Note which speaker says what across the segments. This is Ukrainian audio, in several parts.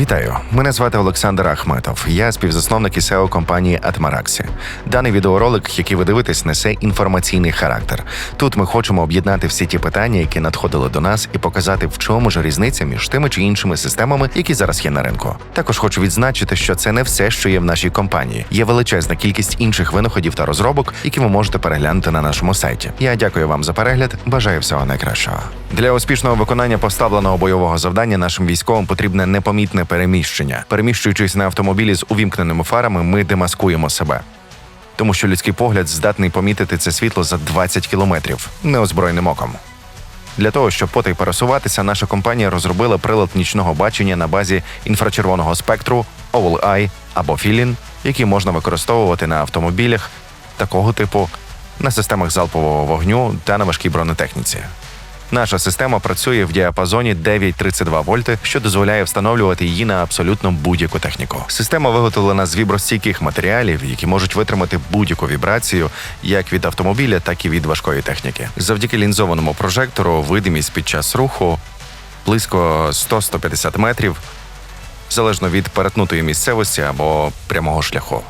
Speaker 1: Вітаю, мене звати Олександр Ахметов. Я співзасновник і SEO компанії Atmaraxi. Даний відеоролик, який ви дивитесь, несе інформаційний характер. Тут ми хочемо об'єднати всі ті питання, які надходили до нас, і показати, в чому ж різниця між тими чи іншими системами, які зараз є на ринку. Також хочу відзначити, що це не все, що є в нашій компанії. Є величезна кількість інших винаходів та розробок, які ви можете переглянути на нашому сайті. Я дякую вам за перегляд. Бажаю всього найкращого. Для успішного виконання поставленого бойового завдання нашим військовим потрібне непомітне переміщення. Переміщуючись на автомобілі з увімкненими фарами, ми демаскуємо себе. Тому що людський погляд здатний помітити це світло за 20 кілометрів неозброєним оком. Для того, щоб потай пересуватися, наша компанія розробила прилад нічного бачення на базі інфрачервоного спектру OLEye або Філін, який можна використовувати на автомобілях такого типу, на системах залпового вогню та на важкій бронетехніці. Наша система працює в діапазоні 9,32 вольти, що дозволяє встановлювати її на абсолютно будь-яку техніку. Система виготовлена з вібростійких матеріалів, які можуть витримати будь-яку вібрацію як від автомобіля, так і від важкої техніки. Завдяки лінзованому прожектору видимість під час руху близько 100-150 метрів, залежно від перетнутої місцевості або прямого шляху.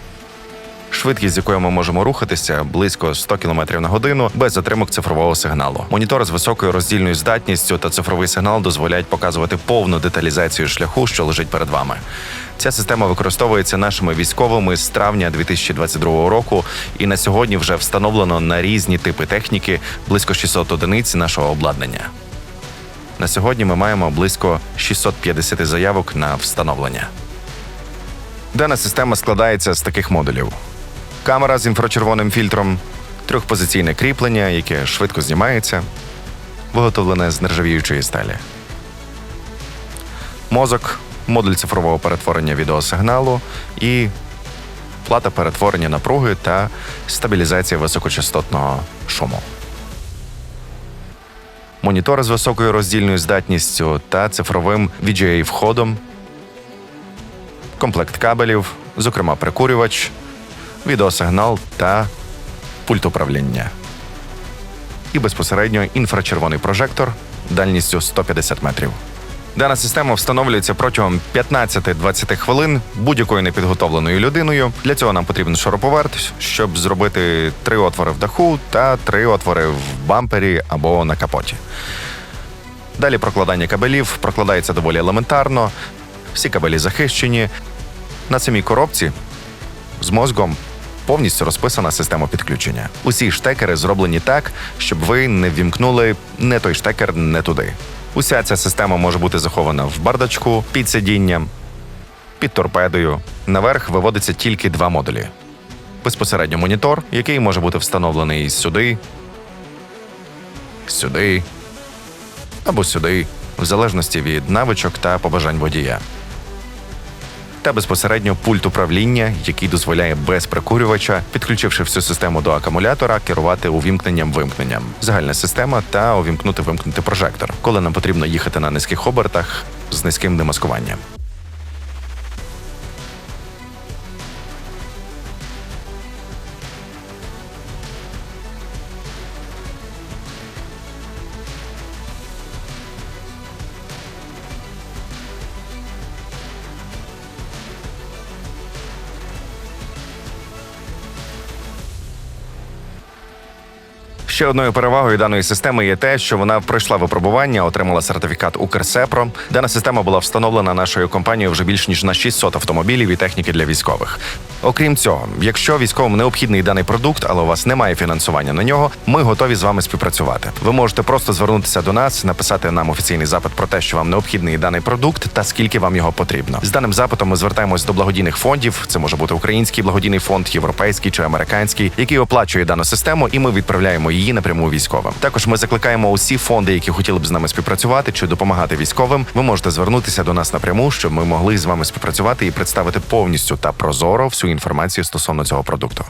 Speaker 1: Швидкість, з якою ми можемо рухатися, близько 100 км на годину без затримок цифрового сигналу. Монітор з високою роздільною здатністю та цифровий сигнал дозволяють показувати повну деталізацію шляху, що лежить перед вами. Ця система використовується нашими військовими з травня 2022 року, і на сьогодні вже встановлено на різні типи техніки близько 600 одиниць нашого обладнання. На сьогодні ми маємо близько 650 заявок на встановлення. Дана система складається з таких модулів: камера з інфрачервоним фільтром, трьохпозиційне кріплення, яке швидко знімається, виготовлене з нержавіючої сталі. Мозок, модуль цифрового перетворення відеосигналу і плата перетворення напруги та стабілізація високочастотного шуму. Монітори з високою роздільною здатністю та цифровим VGA-входом, комплект кабелів, зокрема прикурювач, відеосигнал та пульт управління. І безпосередньо інфрачервоний прожектор дальністю 150 метрів. Дана система встановлюється протягом 15-20 хвилин будь-якою непідготовленою людиною. Для цього нам потрібен шуруповерт, щоб зробити три отвори в даху та три отвори в бампері або на капоті. Далі прокладання кабелів прокладається доволі елементарно. Всі кабелі захищені. На самій коробці з мозгом повністю розписана система підключення. Усі штекери зроблені так, щоб ви не ввімкнули не той штекер не туди. Уся ця система може бути захована в бардачку, під сидінням, під торпедою. Наверх виводиться тільки два модулі: безпосередньо монітор, який може бути встановлений сюди, сюди або сюди, в залежності від навичок та побажань водія та безпосередньо пульт управління, який дозволяє без прикурювача, підключивши всю систему до акумулятора, керувати увімкненням-вимкненням. Загальна система та увімкнути вимкнути прожектор, коли нам потрібно їхати на низьких обертах з низьким демаскуванням. Ще одною перевагою даної системи є те, що вона пройшла випробування, отримала сертифікат Укрсепро. Дана система була встановлена нашою компанією вже більш ніж на 600 автомобілів і техніки для військових. Окрім цього, якщо військовим необхідний даний продукт, але у вас немає фінансування на нього, ми готові з вами співпрацювати. Ви можете просто звернутися до нас, написати нам офіційний запит про те, що вам необхідний даний продукт та скільки вам його потрібно. З даним запитом ми звертаємось до благодійних фондів. Це може бути український благодійний фонд, європейський чи американський, який оплачує дану систему, і ми відправляємо її напряму військовим. Також ми закликаємо усі фонди, які хотіли б з нами співпрацювати чи допомагати військовим. Ви можете звернутися до нас напряму, щоб ми могли з вами співпрацювати і представити повністю та прозоро всю інформацію стосовно цього продукту.